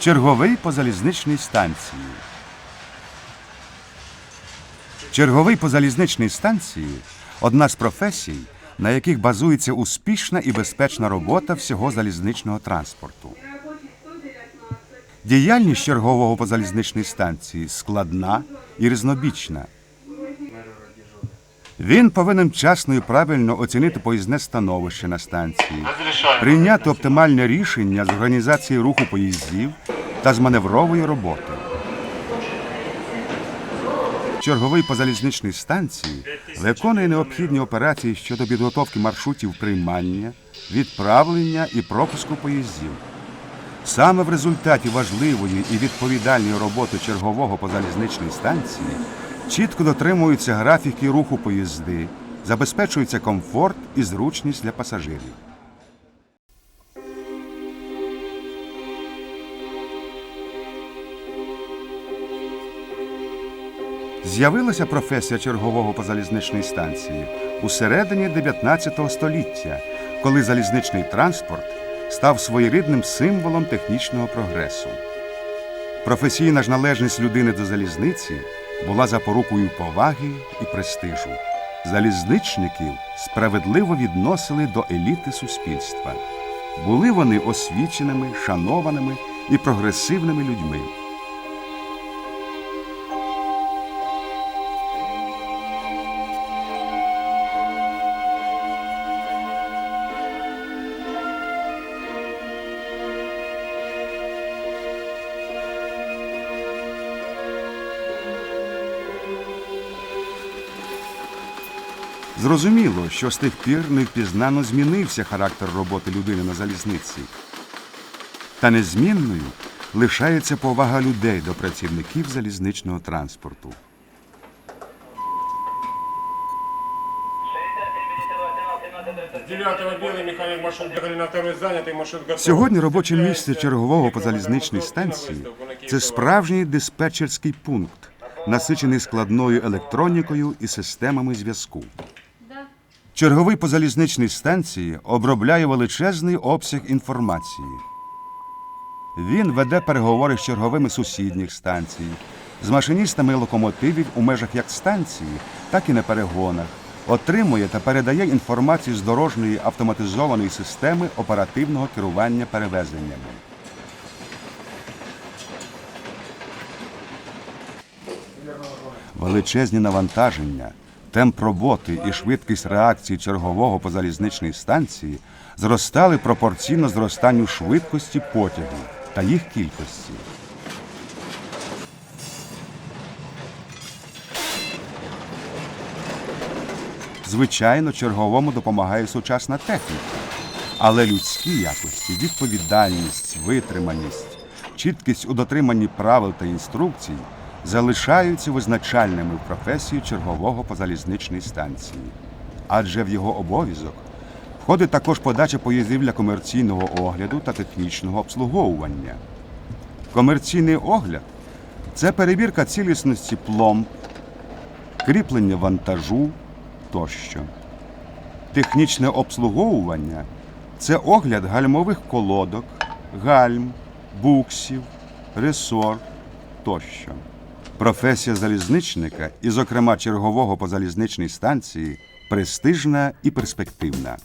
Черговий по залізничній станції. Черговий по залізничній станції одна з професій, на яких базується успішна і безпечна робота всього залізничного транспорту. Діяльність чергового по залізничній станції складна і різнобічна. Він повинен вчасно і правильно оцінити поїзне становище на станції, прийняти оптимальне рішення з організації руху поїздів та з маневрової роботи. Черговий по залізничній станції виконує необхідні операції щодо підготовки маршрутів приймання, відправлення і пропуску поїздів. Саме в результаті важливої і відповідальної роботи чергового по залізничній станції чітко дотримуються графіки руху поїзди, забезпечується комфорт і зручність для пасажирів. З'явилася професія чергового по залізничній станції у середині 19 століття, коли залізничний транспорт став своєрідним символом технічного прогресу. Професійна ж належність людини до залізниці була запорукою поваги і престижу. Залізничників справедливо відносили до еліти суспільства. Були вони освіченими, шанованими і прогресивними людьми. Зрозуміло, що з тих пір невпізнано змінився характер роботи людини на залізниці. Та незмінною лишається повага людей до працівників залізничного транспорту. Сьогодні робоче місце чергового по залізничній станції це справжній диспетчерський пункт, насичений складною електронікою і системами зв'язку. Черговий по залізничній станції обробляє величезний обсяг інформації. Він веде переговори з черговими сусідніх станцій, з машиністами локомотивів у межах як станції, так і на перегонах, отримує та передає інформацію з дорожньої автоматизованої системи оперативного керування перевезеннями. Величезні навантаження, темп роботи і швидкість реакції чергового по залізничній станції зростали пропорційно зростанню швидкості потягів та їх кількості. Звичайно, черговому допомагає сучасна техніка, але людські якості, відповідальність, витриманість, чіткість у дотриманні правил та інструкцій залишаються визначальними в професії чергового по залізничній станції. Адже в його обов'язок входить також подача поїздів для комерційного огляду та технічного обслуговування. Комерційний огляд це перевірка цілісності пломб, кріплення вантажу тощо. Технічне обслуговування це огляд гальмових колодок, гальм, буксів, ресор тощо. Професія залізничника і, зокрема, чергового по залізничній станції престижна і перспективна.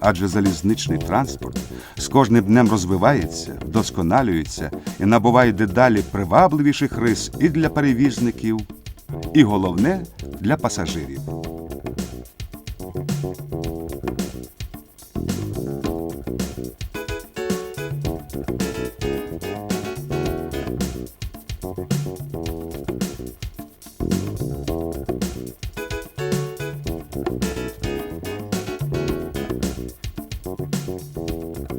Адже залізничний транспорт з кожним днем розвивається, вдосконалюється і набуває дедалі привабливіших рис і для перевізників, і головне для пасажирів. Música